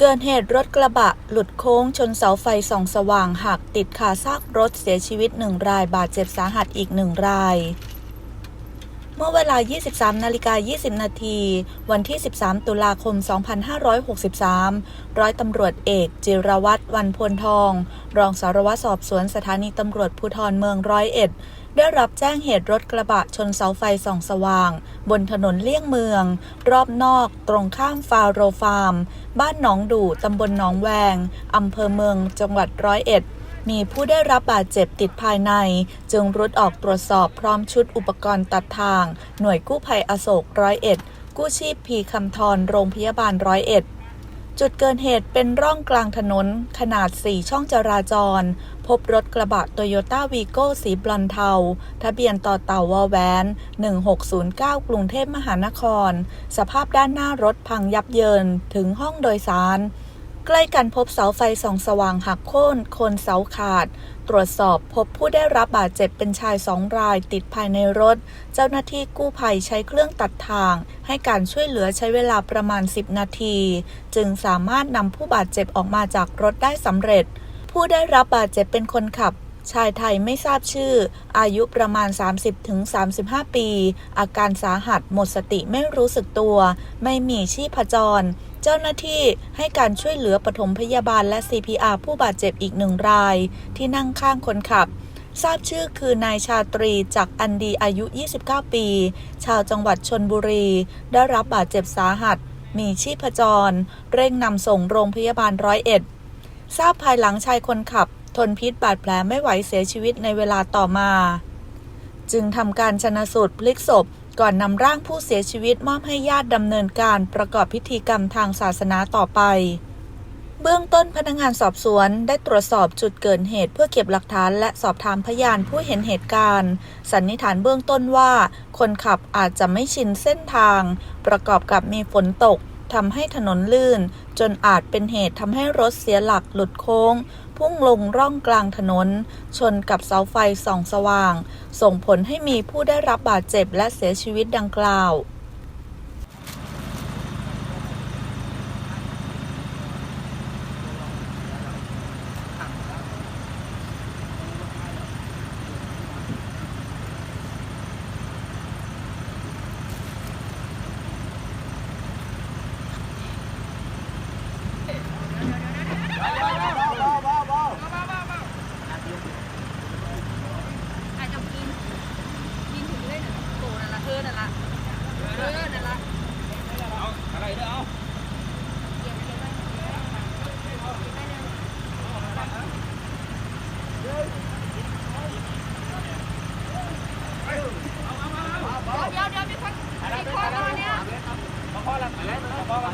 เกิดเหตุรถกระบะ หลุดโค้งชนเสาไฟส่องสว่างหักติดคาซากรถเสียชีวิตหนึ่งรายบาดเจ็บสาหัสอีกหนึ่งราย เมื่อเวลา 23 นาฬิกา 20 นาที วันที่ 13 ตุลาคม 2563 ร้อยตำรวจเอก จิรวัตรวันพลทอง รองสารวัตรสอบสวนสถานีตำรวจภูธรเมืองร้อยเอ็ด ได้รับแจ้งเหตุรถกระบะชนเสาไฟส่องสว่าง บนถนนเลี่ยงเมือง รอบนอก ตรงข้ามฟาโรฟาร์ม บ้านหนองดู่ตำบลหนองแวงอำเภอเมือง จังหวัดร้อยเอ็ด มีผู้ได้รับบาดเจ็บติดภายใน จึงรุดออกตรวจสอบพร้อมชุดอุปกรณ์ตัดทาง หน่วยกู้ภัยอโศกร้อยเอ็ดกู้ชีพพีคำทรโรงพยาบาลร้อยเอ็ดจุดเกิดเหตุเป็นร่องกลางถนนขนาด 4 ช่องจราจร พบรถกระบะโตโยต้าวีโก้สีบลอนเทา ทะเบียนต่อเต่าวอแวน 1609 กรุงเทพมหานคร สภาพด้านหน้ารถพังยับเยินถึงห้องโดยสาร ใกล้กันพบเสาไฟส่องสว่างหักโค่นโคนเสาขาด ตรวจสอบพบผู้ได้รับบาดเจ็บเป็นชายสองรายติดภายในรถ เจ้าหน้าที่กู้ภัยใช้เครื่องตัดทาง ให้การช่วยเหลือใช้เวลาประมาณ 10 นาที จึงสามารถนำผู้บาดเจ็บออกมาจากรถได้สำเร็จ ผู้ได้รับบาดเจ็บเป็นคนขับชายไทยไม่ทราบชื่อ อายุประมาณ 30-35 ปี อาการสาหัสหมดสติไม่รู้สึกตัว ไม่มีชีพจร เจ้าหน้าที่ให้การช่วยเหลือปฐมพยาบาลและ CPR ผู้บาดเจ็บอีกหนึ่งราย ที่นั่งข้างคนขับ ทราบชื่อคือนายชาตรีจากอันดีอายุ 29 ปี ชาวจังหวัดชนบุรี ได้รับบาดเจ็บสาหัส มีชีพจร เร่งนำส่งโรงพยาบาลร้อยเอ็ดทราบภายหลังชายคนขับ ทนพิษบาดแผลไม่ไหวเสียชีวิตในเวลาต่อมา จึงทำการชนะสูตรพลิกศพ ก่อนนำร่างผู้เสียชีวิตมอบให้ญาติดำเนินการประกอบพิธีกรรมทางศาสนาต่อไป เบื้องต้นพนักงานสอบสวนได้ตรวจสอบจุดเกิดเหตุเพื่อเก็บหลักฐานและสอบถามพยานผู้เห็นเหตุการณ์ สันนิษฐานเบื้องต้นว่า คนขับอาจจะไม่ชินเส้นทาง ประกอบกับมีฝนตก ทำให้ถนนลื่น จนอาจเป็นเหตุทำให้รถเสียหลักหลุดโค้ง พุ่งลงร่องกลางถนน ชนกับเสาไฟส่องสว่าง ส่งผลให้มีผู้ได้รับบาดเจ็บและเสียชีวิตดังกล่าว อาจจะกินกินถึงได้หนึ่งโตนั่นละเออนั่นละเออนั่นละ อะไรเด้อเอา เดี๋ยวเดี๋ยวมีคนมีคนมาเนี่ย มาพ่อละอะไรมาพ่อกันมาพ่อกัน จะไปแล้วอะมาเลยผ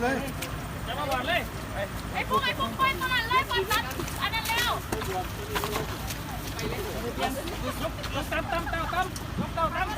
เลยจะมาบอดเลยไอ้พวกไอ้พวกไปล่อยาดเลยบอดนั้อันนั้นแร็วลบลบตั้มตั้มตั้มตั้มตั้มตั้ม